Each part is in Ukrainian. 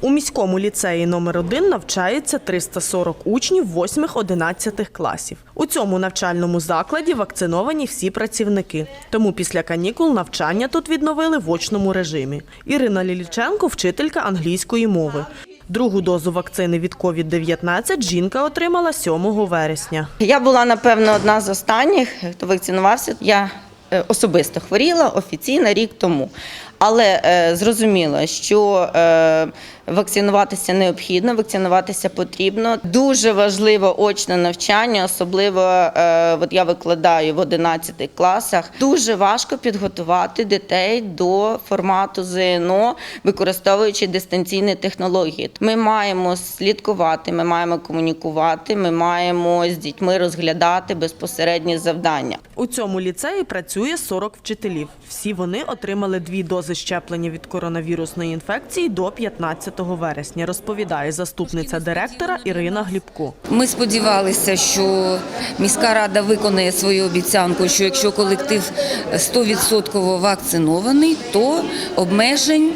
У міському ліцеї номер 1 навчається 340 учнів 8-11 класів. У цьому навчальному закладі вакциновані всі працівники. Тому після канікул навчання тут відновили в очному режимі. Ірина Ліліченко – вчителька англійської мови. Другу дозу вакцини від COVID-19 жінка отримала 7 вересня. Я була напевно одна з останніх, хто вакцинувався. Я е, особисто хворіла офіційно рік тому. Але е, зрозуміло, що е, вакцинуватися необхідно, вакцинуватися потрібно. Дуже важливо очне навчання, особливо е, от я викладаю в 11 класах. Дуже важко підготувати дітей до формату ЗНО, використовуючи дистанційні технології. Ми маємо слідкувати, ми маємо комунікувати, ми маємо з дітьми розглядати безпосередні завдання. У цьому ліцеї працює 40 вчителів. Всі вони отримали дві дози щеплення від коронавірусної інфекції до 15 вересня, розповідає заступниця директора Ірина Глібко. Ми сподівалися, що міська рада виконає свою обіцянку, що якщо колектив 100% вакцинований, то обмежень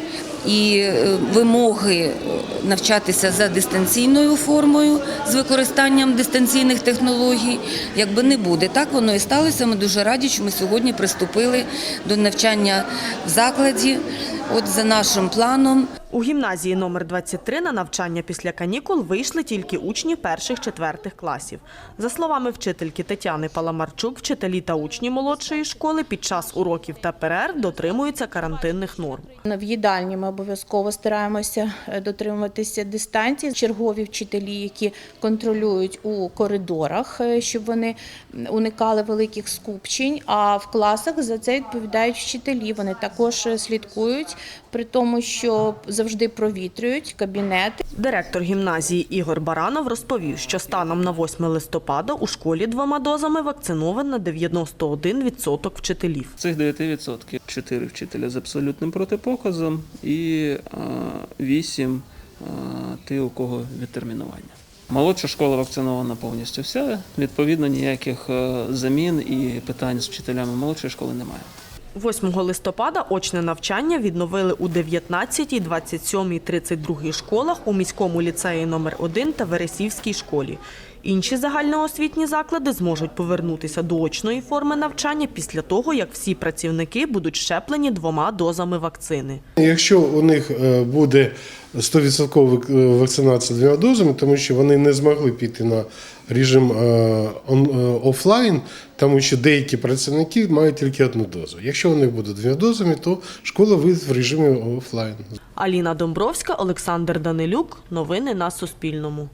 і е, вимоги навчатися за дистанційною формою з використанням дистанційних технологій, якби не буде. Так воно і сталося. Ми дуже раді, що ми сьогодні приступили до навчання в закладі. От за нашим планом. У гімназії номер 23 на навчання після канікул вийшли тільки учні перших-четвертих класів. За словами вчительки Тетяни Паламарчук, вчителі та учні молодшої школи під час уроків та перерв дотримуються карантинних норм. В їдальні ми обов'язково стараємося е, дотримуватися дистанції. Чергові вчителі, які контролюють у коридорах, е, щоб вони уникали великих скупчень. А в класах за це відповідають вчителі. Вони також е, слідкують, при тому, що завжди провітрюють кабінети. Директор гімназії Ігор Баранов розповів, що станом на 8 листопада у школі двома дозами вакциновано 91% вчителів. Цих 9% 4 вчителя з абсолютним протипоказом і 8 ті, у кого відтермінування. Молодша школа вакцинована повністю вся. Відповідно, ніяких е, замін і питань з вчителями молодшої школи немає. 8 листопада очне навчання відновили у 19, 27, 32 школах у міському ліцеї номер 1 та Вересівській школі. Інші загальноосвітні заклади зможуть повернутися до очної форми навчання після того, як всі працівники будуть щеплені двома дозами вакцини. Якщо у них е, буде 100% вакцинація двома дозами, тому що вони не змогли піти на режим е, е, офлайн, тому що деякі працівники мають тільки одну дозу. Якщо у вони будуть двома дозами, то школа вийде в режимі офлайн. Аліна Домбровська, Олександр Данилюк. Новини на Суспільному.